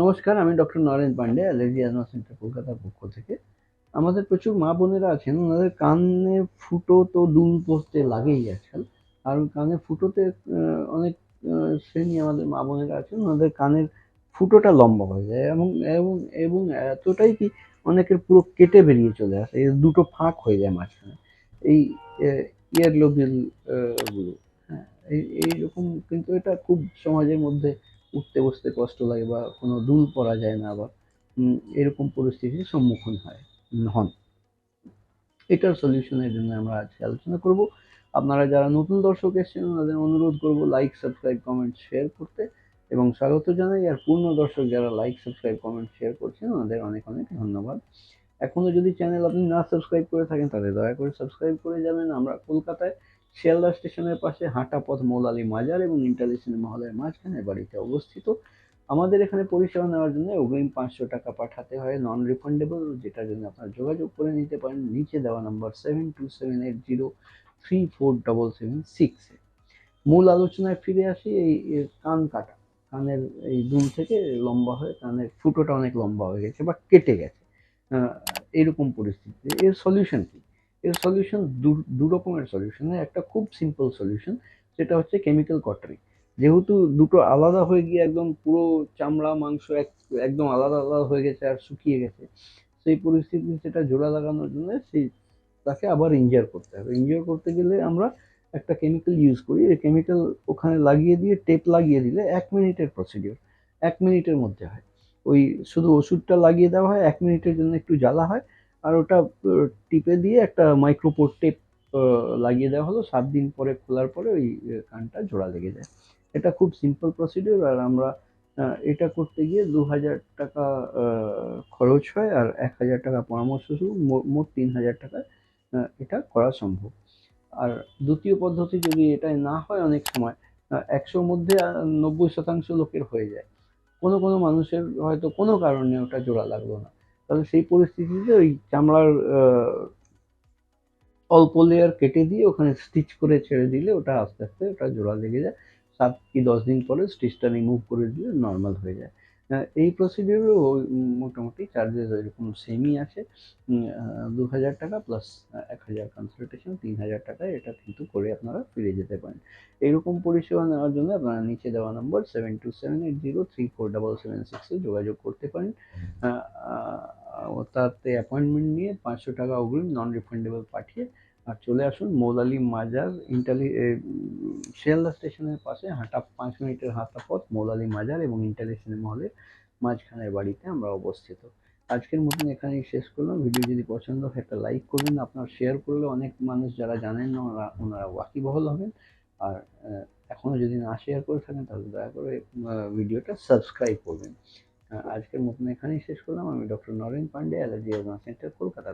নমস্কার, আমি doctor Naren Pandey, allergy asthma centre কলকাতার পক্ষ থেকে। আমাদের প্রচুর মা বোনেরা আছেন, ওনাদের কানে ফুটো তো দুল পড়তে লাগেই আজকাল। আর কানে ফুটোতে অনেক শ্রেণি আমাদের মা বোনেরা আছেন, ওনাদের কানের ফুটোটা লম্বা হয়ে যায় এবং এবং এবং এতটাই কি অনেকের পুরো কেটে বেরিয়ে চলে আসে এই দুটো ফাঁক হয়ে যায় মাঝখানে। এই ইয়ার লোবিল হ্যাঁ এই, এইরকম কিন্তু এটা খুব সমাজের মধ্যে উঠতে বসতে কষ্ট লাগে বা কোনো দুল পরা যায় না আবার এরকম পরিস্থিতির সম্মুখীন হয় হন। এটার সলিউশনের জন্য আমরা আজকে আলোচনা করব। আপনারা যারা নতুন দর্শক এসেছেন তাদের অনুরোধ করব লাইক সাবস্ক্রাইব কমেন্ট শেয়ার করতে এবং স্বাগত জানাই। আর পূর্ণ দর্শক যারা লাইক সাবস্ক্রাইব কমেন্ট শেয়ার করছেন, ওনাদের অনেক অনেক ধন্যবাদ। এখনও যদি চ্যানেল আপনি না সাবস্ক্রাইব করে থাকেন, তাহলে দয়া করে সাবস্ক্রাইব করে যাবেন। আমরা কলকাতায় শিয়ালদা স্টেশনের পাশে হাঁটা পথ মৌলালি মাজার এবং ইন্টারলি সিনেমা হলের মাঝখানে বাড়িতে অবস্থিত। আমাদের এখানে পরিষেবা নেওয়ার জন্য অগ্রিম পাঁচশো টাকা পাঠাতে হয় নন রিফান্ডেবল যেটার জন্য আপনারা যোগাযোগ করে নিতে পারেন। নিচে দেওয়া number seven two seven eight zero three four double seven সিক্সে মূল আলোচনায় ফিরে আসি, এই কান কাটা। কানের এই দুল থেকে লম্বা হয়ে কানের ফুটোটা অনেক লম্বা হয়ে গেছে বা কেটে গেছে। এরকম পরিস্থিতি। এর সলিউশন কি? এর সলিউশন দু রকমের সলিউশন একটা খুব সিম্পল সলিউশন সেটা হচ্ছে কেমিক্যাল কটারি যেহেতু দুটো আলাদা হয়ে গিয়ে একদম পুরো চামড়া, মাংস এক, একদম আলাদা আলাদা হয়ে গেছে আর শুকিয়ে গেছে, সেই পরিস্থিতি সেটা জোড়া লাগানোর জন্য সেই তাকে আবার ইনজিওর করতে হবে। ইনজিওর করতে গেলে আমরা একটা কেমিক্যাল ইউজ করি, এই কেমিক্যাল ওখানে লাগিয়ে দিয়ে টেপ লাগিয়ে দিলে এক মিনিটের প্রসিডিওর এক মিনিটের মধ্যে হয়। ওই শুধু ওষুধটা লাগিয়ে দেওয়া হয়, এক মিনিটের জন্য একটু জ্বালা হয় আর ওটা টিপে দিয়ে একটা মাইক্রোপোর টেপ লাগিয়ে দেওয়া হলো। সাত দিন পরে খোলার পরে ওই কানটা জোড়া লেগে যায়। এটা খুব সিম্পল প্রসিডিওর আর আমরা এটা করতে গিয়ে দু হাজার টাকা খরচ হয় আর এক হাজার টাকা পরামর্শ শুরু মোট তিন হাজার টাকায় এটা করা সম্ভব। আর দ্বিতীয় পদ্ধতি যদি এটাই না হয় অনেক সময় একশোর মধ্যে নব্বই শতাংশ লোকের হয়ে যায়। কোনো কোনো মানুষের হয়তো কোনো কারণে ওটা জোড়া লাগল না। তাহলে সেই পরিস্থিতিতে ওই চামড়ার অল্প লেয়ার কেটে দিয়ে ওখানে স্টিচ করে ছেড়ে দিলে ওটা আস্তে আস্তে ওটা জোড়া লেগে যায়। সাত কি দশ দিন পরে স্টিচটা রিমুভ করে দিলে নর্মাল হয়ে যায়। এই প্রসিডিউরও মোটামুটি চার্জেস এরকম সেমই আছে। দু হাজার টাকা প্লাস এক হাজার কনসালটেশন তিন হাজার টাকায় এটা কিন্তু করে আপনারা ফিরে যেতে পারেন। এইরকম পরিষেবা নেওয়ার জন্য আপনারা নিচে দেওয়া number seven two seven eight zero three four double seven সিক্সে যোগাযোগ করতে পারেন। তাতে অ্যাপয়েন্টমেন্ট নিয়ে পাঁচশো টাকা অগ্রিম নন রিফান্ডেবল পাঠিয়ে আর চলে আসুন মৌলালি মাজার ইন্টালি শিয়ালদা স্টেশনের পাশে, হাঁটা পাঁচ মিনিটের হাঁটা পথ, মৌলালি মাজার এবং ইন্টালি সিনেমা হলের মাঝখানের বাড়িতে আমরা অবস্থিত। আজকের মতন এখানেই শেষ করলাম। ভিডিও যদি পছন্দ হয়, একটা লাইক করবেন, আপনার শেয়ার করলে অনেক মানুষ যারা জানেন না ওনারা ওনারা ওয়াকিবহল হবেন। আর এখনও যদি না শেয়ার করে থাকেন, তাহলে দয়া করে ভিডিওটা সাবস্ক্রাইব করবেন। আজকের মতন এখানেই শেষ করলাম। আমি doctor Naren Pandey allergy centre Kolkata